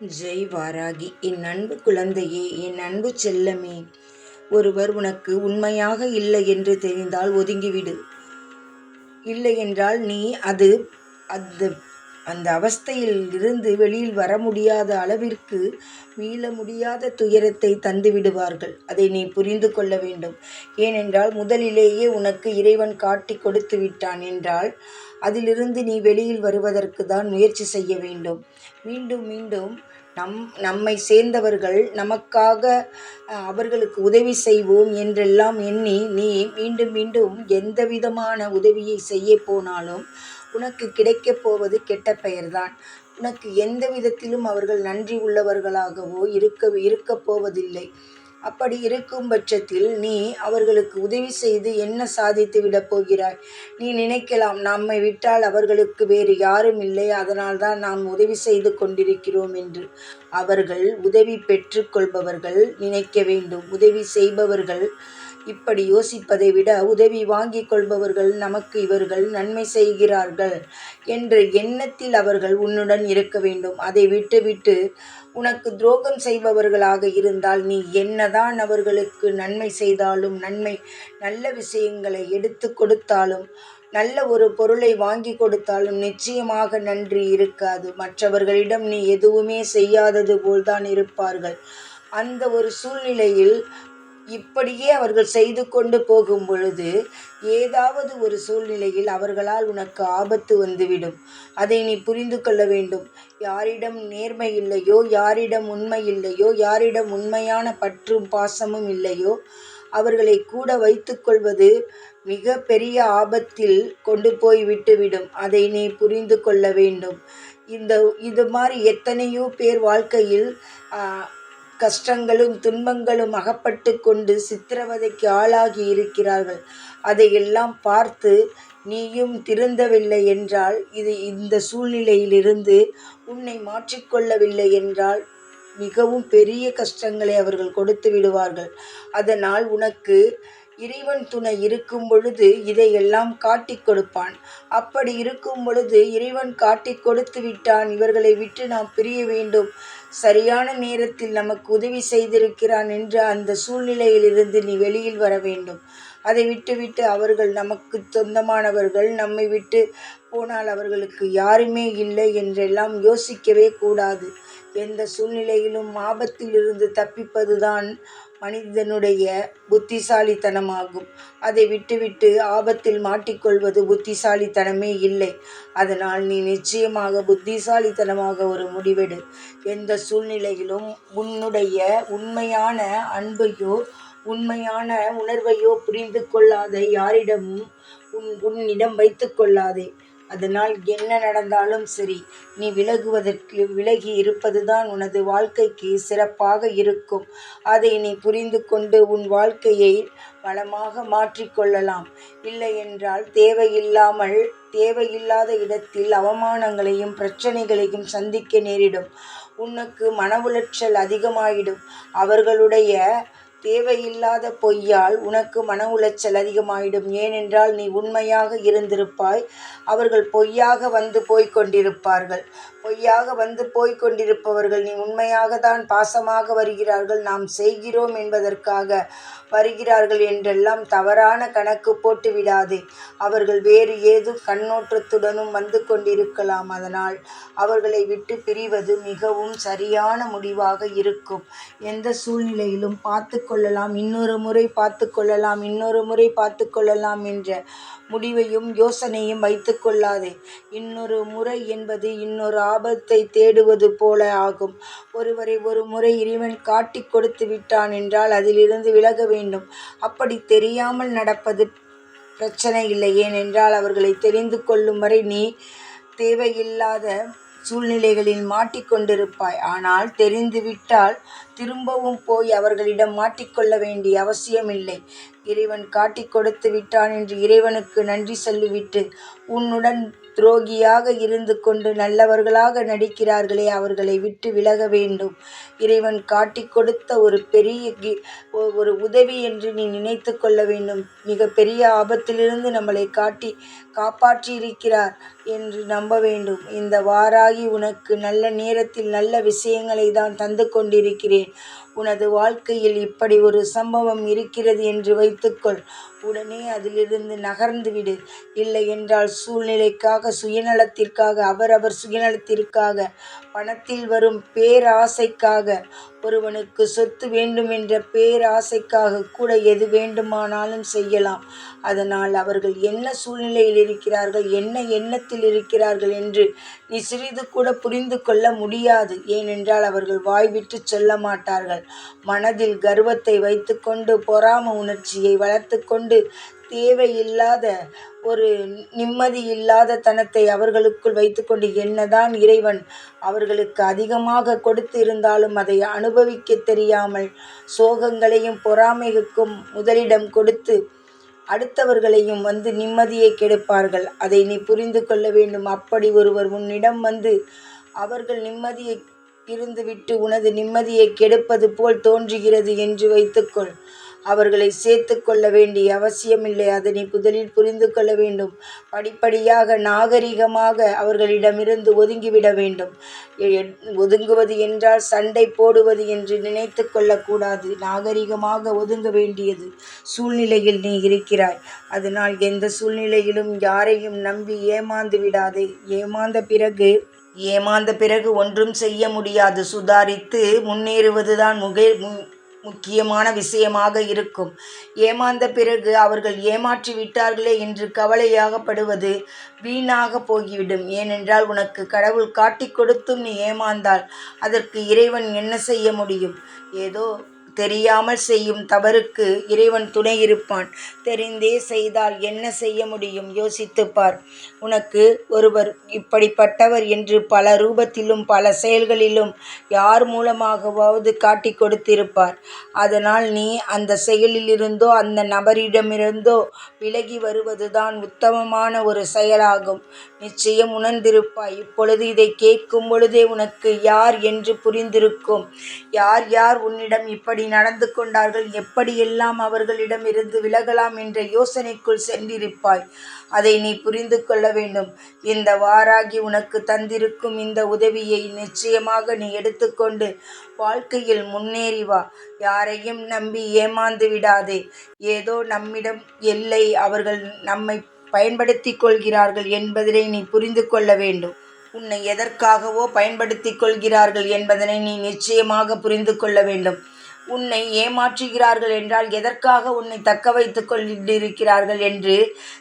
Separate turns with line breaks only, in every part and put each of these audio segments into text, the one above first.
ஜெய் வாராகி என் அன்பு குழந்தையே என் அன்பு செல்லமே ஒருவர் உனக்கு உண்மையாக இல்லை என்று தெரிந்தால் ஒதுங்கிவிடு. இல்லை என்றால் நீ அது அந்த அந்த அவஸ்தையில் இருந்து வெளியில் வர முடியாத அளவிற்கு மீள முடியாத துயரத்தை தந்து விடுவார்கள். அதை நீ புரிந்து கொள்ள வேண்டும். ஏனென்றால் முதலிலேயே உனக்கு இறைவன் காட்டி கொடுத்து விட்டான் என்றால் அதிலிருந்து நீ வெளியில் வருவதற்கு தான் முயற்சி செய்ய வேண்டும். மீண்டும் மீண்டும் நம் நம்மை சேர்ந்தவர்கள் நமக்காக அவர்களுக்கு உதவி செய்வோம் என்றெல்லாம் எண்ணி நீ மீண்டும் மீண்டும் எந்த விதமான உதவியை செய்ய போனாலும் உனக்கு கிடைக்கப் போவது கெட்ட பெயர்தான். உனக்கு எந்த விதத்திலும் அவர்கள் நன்றி உள்ளவர்களாகவோ இருக்க இருக்கப் போவதில்லை. அப்படி இருக்கும் பட்சத்தில் நீ அவர்களுக்கு உதவி செய்து என்ன சாதித்து விடப் போகிறாய்? நீ நினைக்கலாம் நம்மை விட்டால் அவர்களுக்கு வேறு யாரும் இல்லை அதனால்தான் நாம் உதவி செய்து கொண்டிருக்கிறோம் என்று. அவர்கள் உதவி பெற்றுக்கொள்பவர்கள் நினைக்க வேண்டும். உதவி செய்பவர்கள் இப்படி யோசிப்பதை விட உதவி வாங்கிக் கொள்பவர்கள் நமக்கு இவர்கள் நன்மை செய்கிறார்கள் என்ற எண்ணத்தில் அவர்கள் உன்னுடன் இருக்க வேண்டும். அதை விட்டுவிட்டு உனக்கு துரோகம் செய்பவர்களாக இருந்தால் நீ என்னதான் அவர்களுக்கு நன்மை செய்தாலும் நன்மை நல்ல விஷயங்களை எடுத்து கொடுத்தாலும் நல்ல ஒரு பொருளை வாங்கி கொடுத்தாலும் நிச்சயமாக நன்றி இருக்காது. மற்றவர்களிடம் நீ எதுவுமே செய்யாதது போல்தான் இருப்பார்கள். அந்த ஒரு சூழ்நிலையில் இப்படியே அவர்கள் செய்து கொண்டு போகும் பொழுது ஏதாவது ஒரு சூழ்நிலையில் அவர்களால் உனக்கு ஆபத்து வந்துவிடும். அதை நீ புரிந்து கொள்ள வேண்டும். யாரிடம் நேர்மை இல்லையோ யாரிடம் உண்மை இல்லையோ யாரிடம் உண்மையான பற்றும் பாசமும் இல்லையோ அவர்களை கூட வைத்துக்கொள்வது மிக பெரிய ஆபத்தில் கொண்டு போய் விட்டுவிடும். அதை நீ புரிந்து கொள்ள வேண்டும். இந்த இது மாதிரி எத்தனையோ பேர் வாழ்க்கையில் கஷ்டங்களும் துன்பங்களும் அகப்பட்டு கொண்டு சித்திரவதைக்கு ஆளாகி இருக்கிறார்கள். அதையெல்லாம் பார்த்து நீயும் திருந்தவில்லை என்றால் இது இந்த சூழ்நிலையிலிருந்து உன்னை மாற்றிக்கொள்ளவில்லை என்றால் மிகவும் பெரிய கஷ்டங்களை அவர்கள் கொடுத்து விடுவார்கள். அதனால் உனக்கு இறைவன் துணை இருக்கும் பொழுது இதையெல்லாம் காட்டிக் கொடுப்பான். அப்படி இருக்கும் பொழுது இறைவன் காட்டிக் கொடுத்து விட்டான். இவர்களை விட்டு நாம் பிரிய வேண்டும். சரியான நேரத்தில் நமக்கு உதவி செய்திருக்கிறான் என்ற அந்த சூழ்நிலையிலிருந்து நீ வெளியில் வர வேண்டும். அதை விட்டுவிட்டு அவர்கள் நமக்கு சொந்தமானவர்கள் நம்மை விட்டு போனால் அவர்களுக்கு யாருமே இல்லை என்றெல்லாம் யோசிக்கவே கூடாது. எந்த சூழ்நிலையிலும் ஆபத்திலிருந்து தப்பிப்பதுதான் மனிதனுடைய புத்திசாலித்தனமாகும். அதை விட்டுவிட்டு ஆபத்தில் மாட்டிக்கொள்வது புத்திசாலித்தனமே இல்லை. அதனால் நீ நிச்சயமாக புத்திசாலித்தனமாக ஒரு முடிவெடு. எந்த சூழ்நிலையிலும் உன்னுடைய உண்மையான அன்பையோ உண்மையான உணர்வையோ புரிந்து கொள்ளாத யாரிடமும் உன் உன்னிடம் வைத்து கொள்ளாதே. அதனால் என்ன நடந்தாலும் சரி நீ விலகுவதற்கு விலகி இருப்பதுதான் உனது வாழ்க்கைக்கு சிறப்பாக இருக்கும். அதை நீ புரிந்து கொண்டு உன் வாழ்க்கையை வளமாக மாற்றிக்கொள்ளலாம் இல்லை என்றால் தேவையில்லாமல் தேவையில்லாத இடத்தில் அவமானங்களையும் பிரச்சனைகளையும் சந்திக்க நேரிடும். உனக்கு மன உளைச்சல் அதிகமாயிடும். அவர்களுடைய தேவையில்லாத பொய்யால் உனக்கு மன உளைச்சல் அதிகமாயிடும். ஏனென்றால் நீ உண்மையாக இருந்திருப்பாய். அவர்கள் பொய்யாக வந்து போய்க் கொண்டிருப்பார்கள். பொய்யாக வந்து போய்க் கொண்டிருப்பவர்கள் நீ உண்மையாக தான் பாசமாக வருகிறார்கள் நாம் செய்கிறோம் என்பதற்காக வருகிறார்கள் என்றெல்லாம் தவறான கணக்கு போட்டு விடாதே. அவர்கள் வேறு ஏதும் கண்ணோட்டத்துடனும் வந்து கொண்டிருக்கலாம். அதனால் அவர்களை விட்டு பிரிவது மிகவும் சரியான முடிவாக இருக்கும். எந்த சூழ்நிலையிலும் பார்த்து கொள்ளலாம் இன்னொரு முறை பார்த்து கொள்ளலாம் இன்னொரு முறை பார்த்து கொள்ளலாம் என்ற முடிவையும் யோசனையும் வைத்து கொள்ளாதே. இன்னொரு முறை என்பது இன்னொரு ஆபத்தை தேடுவது போல ஆகும். ஒருவரை ஒரு முறை இறைவன் காட்டி கொடுத்து விட்டான் என்றால் அதிலிருந்து விலக வேண்டும். அப்படி தெரியாமல் நடப்பது பிரச்சனை இல்லை. ஏனென்றால் அவர்களை தெரிந்து கொள்ளும் வரை நீ தேவையில்லாத சூழ்நிலைகளில் மாட்டிக்கொண்டிருப்பாய். ஆனால் தெரிந்துவிட்டால் திரும்பவும் போய் அவர்களிடம் மாட்டிக்கொள்ள வேண்டிய அவசியமில்லை. இறைவன் காட்டிக் கொடுத்து விட்டான் என்று இறைவனுக்கு நன்றி சொல்லிவிட்டு உன்னுடன் துரோகியாக இருந்து கொண்டு நல்லவர்களாக நடிக்கிறார்களே அவர்களை விட்டு விலக வேண்டும். இறைவன் காட்டிக் கொடுத்த ஒரு பெரிய கி- ஒ- ஒரு உதவி என்று நீ நினைத்து கொள்ள வேண்டும். மிக பெரிய ஆபத்திலிருந்து நம்மளை காட்டி காப்பாற்றி இருக்கிறார் என்று நம்ப வேண்டும். இந்த வாராகி உனக்கு நல்ல நேரத்தில் நல்ல விஷயங்களை தான் தந்து கொண்டிருக்கிறேன். உனது வாழ்க்கையில் இப்படி ஒரு சம்பவம் இருக்கிறது என்று வைத்துக்கொள். உடனே அதிலிருந்து நகர்ந்து விடு. இல்லை என்றால் சூழ்நிலைக்காக சுயநலத்திற்காக அவரவர் சுயநலத்திற்காக பணத்தில் வரும் பேராசைக்காக ஒருவனுக்கு சொத்து வேண்டுமென்ற பேராசைக்காக கூட எது வேண்டுமானாலும் செய்யலாம். அதனால் அவர்கள் என்ன சூழ்நிலையில் இருக்கிறார்கள் என்ன எண்ணத்தில் இருக்கிறார்கள் என்று நீ சிறிது கூட புரிந்து கொள்ள முடியாது. ஏனென்றால் அவர்கள் வாய்விட்டு சொல்ல மாட்டார்கள். மனதில் கர்வத்தை வைத்துக்கொண்டு பொறாம உணர்ச்சியை வளர்த்து கொண்டு தேவையில்லாத ஒரு நிம்மதி இல்லாத தனத்தை அவர்களுக்குள் வைத்துக்கொண்டு என்னதான் இறைவன் அவர்களுக்கு அதிகமாக கொடுத்து இருந்தாலும் அதை அனுபவிக்க தெரியாமல் சோகங்களையும் பொறாமைகளுக்கும் முதலிடம் கொடுத்து அடுத்தவர்களையும் வந்து நிம்மதியை கெடுப்பார்கள். அதை நீ புரிந்து கொள்ள வேண்டும். அப்படி ஒருவர் உன்னிடம் வந்து அவர்கள் நிம்மதியை இருந்துவிட்டு உனது நிம்மதியை கெடுப்பது போல் தோன்றுகிறது என்று வைத்துக்கொள். அவர்களை சேர்த்து கொள்ள வேண்டிய அவசியமில்லை. அதை நீ முதலில் புரிந்து கொள்ள வேண்டும். படிப்படியாக நாகரிகமாக அவர்களிடமிருந்து ஒதுங்கிவிட வேண்டும். ஒதுங்குவது என்றால் சண்டை போடுவது என்று நினைத்து கொள்ளக்கூடாது. நாகரிகமாக ஒதுங்க வேண்டியது சூழ்நிலையில் நீ இருக்கிறாய். அதனால் எந்த சூழ்நிலையிலும் யாரையும் நம்பி ஏமாந்து விடாதே. ஏமாந்த பிறகு ஏமாந்த பிறகு ஒன்றும் செய்ய முடியாது. சுதாரித்து முன்னேறுவதுதான் முகே முக்கியமான விஷயமாக இருக்கும். ஏமாந்த பிறகு அவர்கள் ஏமாற்றி விட்டார்களே என்று கவலையாகப்படுவது வீணாக போகிவிடும். ஏனென்றால் உனக்கு கடவுள் காட்டிக் கொடுத்தும் நீ ஏமாந்தால் அதற்கு இறைவன் என்ன செய்ய முடியும்? ஏதோ தெரியாமல் செய்யும் தவறுக்கு இறைவன் துணை இருப்பான். தெரிந்தே செய்தால் என்ன செய்ய முடியும்? யோசித்துப்பார் உனக்கு ஒருவர் இப்படிப்பட்டவர் என்று பல ரூபத்திலும் பல செயல்களிலும் யார் மூலமாகவாவது காட்டிக் கொடுத்திருப்பார். அதனால் நீ அந்த செயலிலிருந்தோ அந்த நபரிடமிருந்தோ விலகி வருவதுதான் உத்தமமான ஒரு செயலாகும். நிச்சயம் உணர்ந்திருப்பாய். இப்பொழுது இதை கேட்கும் பொழுதே உனக்கு யார் என்று புரிந்திருக்கும்? யார் யார் உன்னிடம் இப்படி நடந்து கொண்டார்கள். எப்படியெல்லாம் அவர்களிடமிருந்து விலகலாம் என்ற யோசனைக்குள் சென்றிருப்பாய். அதை நீ புரிந்து கொள்ள வேண்டும். இந்த வாராகி உனக்கு தந்திருக்கும் இந்த உதவியை நிச்சயமாக நீ எடுத்துக்கொண்டு வாழ்க்கையில் முன்னேறி வா. யாரையும் நம்பி ஏமாந்து விடாதே. ஏதோ நம்மிடம் எல்லை அவர்கள் நம்மை பயன்படுத்திக் கொள்கிறார்கள் என்பதனை நீ புரிந்து கொள்ள வேண்டும். உன்னை எதற்காகவோ பயன்படுத்திக் கொள்கிறார்கள் என்பதனை நீ நிச்சயமாக புரிந்து கொள்ள வேண்டும். உன்னை ஏமாற்றுகிறார்கள் என்றால் எதற்காக உன்னை தக்க வைத்து கொண்டிருக்கிறார்கள் என்று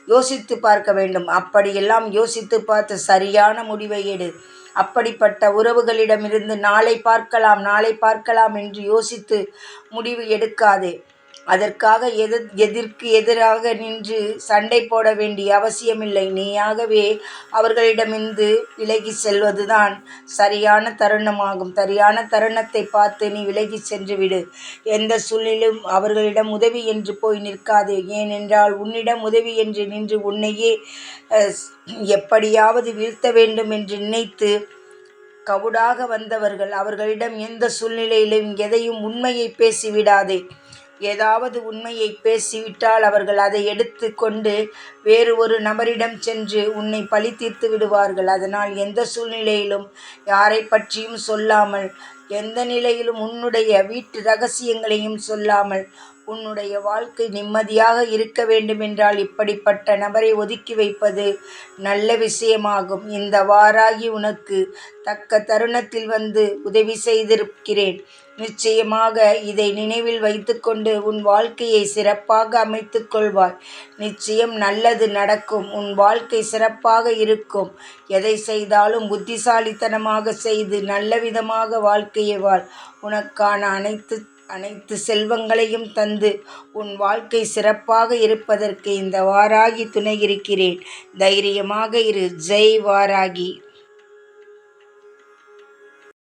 யோசித்து பார்க்க வேண்டும். அப்படியெல்லாம் யோசித்து பார்த்து சரியான முடிவை எடு. அப்படிப்பட்ட உறவுகளிடமிருந்து நாளை பார்க்கலாம் நாளை பார்க்கலாம் என்று யோசித்து முடிவு எடுக்காதே. அதற்காக எது எதிர்க்கு எதிராக நின்று சண்டை போட வேண்டிய அவசியமில்லை. நீயாகவே அவர்களிடமிருந்து விலகி செல்வதுதான் சரியான தருணமாகும். சரியான தருணத்தை பார்த்து நீ விலகி சென்று விடு. எந்த சூழ்நிலும் அவர்களிடம் உதவி என்று போய் நிற்காதே. ஏனென்றால் உன்னிடம் உதவி என்று நின்று உன்னையே எப்படியாவது வீழ்த்த வேண்டும் என்று நினைத்து கவுடாக வந்தவர்கள் அவர்களிடம் எந்த சூழ்நிலையிலும் எதையும் உண்மையை பேசிவிடாதே. ஏதாவது உண்மையை பேசிவிட்டால் அவர்கள் அதை எடுத்து கொண்டு வேறு ஒரு நபரிடம் சென்று உன்னை பழி தீர்த்து விடுவார்கள். அதனால் எந்த சூழ்நிலையிலும் யாரை பற்றியும் சொல்லாமல் எந்த நிலையிலும் உன்னுடைய வீட்டு ரகசியங்களையும் சொல்லாமல் உன்னுடைய வாழ்க்கை நிம்மதியாக இருக்க வேண்டுமென்றால் இப்படிப்பட்ட நபரை ஒதுக்கி வைப்பது நல்ல விஷயமாகும். இந்த வாராகி உனக்கு தக்க தருணத்தில் வந்து உதவி செய்திருக்கிறேன். நிச்சயமாக இதை நினைவில் வைத்துக்கொண்டு உன் வாழ்க்கையை சிறப்பாக அமைத்துக் கொள்வாய். நிச்சயம் நல்லது நடக்கும். உன் வாழ்க்கை சிறப்பாக இருக்கும். எதை செய்தாலும் புத்திசாலித்தனமாக செய்து நல்ல விதமாக வாழ்க்கையை வாழ். உனக்கான அனைத்து அனைத்து செல்வங்களையும் தந்து உன் வாழ்க்கை சிறப்பாக இருப்பதற்கு இந்த வாராகி துணை இருக்கிறேன். தைரியமாக இரு. ஜெய் வாராகி.